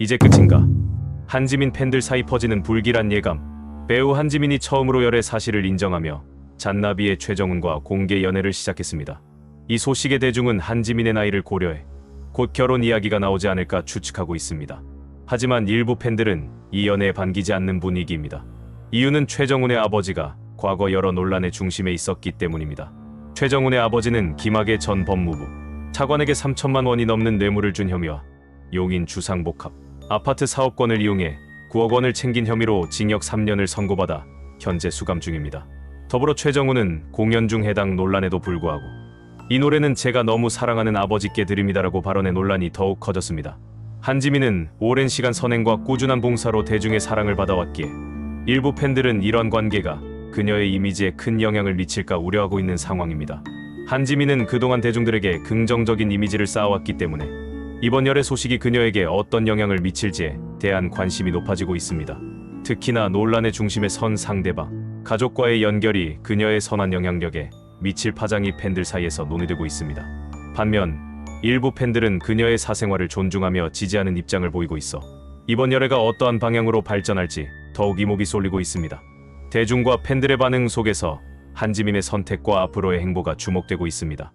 이제 끝인가? 한지민 팬들 사이 퍼지는 불길한 예감. 배우 한지민이 처음으로 열애 사실을 인정하며 잔나비의 최정훈과 공개 연애를 시작했습니다. 이 소식에 대중은 한지민의 나이를 고려해 곧 결혼 이야기가 나오지 않을까 추측하고 있습니다. 하지만 일부 팬들은 이 연애에 반기지 않는 분위기입니다. 이유는 최정훈의 아버지가 과거 여러 논란의 중심에 있었기 때문입니다. 최정훈의 아버지는 김학의 전 법무부 차관에게 3천만 원이 넘는 뇌물을 준 혐의와 용인 주상복합 아파트 사업권을 이용해 9억 원을 챙긴 혐의로 징역 3년을 선고받아 현재 수감 중입니다. 더불어 최정훈은 공연 중 해당 논란에도 불구하고 이 노래는 제가 너무 사랑하는 아버지께 드립니다라고 발언해 논란이 더욱 커졌습니다. 한지민은 오랜 시간 선행과 꾸준한 봉사로 대중의 사랑을 받아왔기에 일부 팬들은 이런 관계가 그녀의 이미지에 큰 영향을 미칠까 우려하고 있는 상황입니다. 한지민은 그동안 대중들에게 긍정적인 이미지를 쌓아왔기 때문에 이번 열애 소식이 그녀에게 어떤 영향을 미칠지에 대한 관심이 높아지고 있습니다. 특히나 논란의 중심에 선 상대방, 가족과의 연결이 그녀의 선한 영향력에 미칠 파장이 팬들 사이에서 논의되고 있습니다. 반면 일부 팬들은 그녀의 사생활을 존중하며 지지하는 입장을 보이고 있어 이번 열애가 어떠한 방향으로 발전할지 더욱 이목이 쏠리고 있습니다. 대중과 팬들의 반응 속에서 한지민의 선택과 앞으로의 행보가 주목되고 있습니다.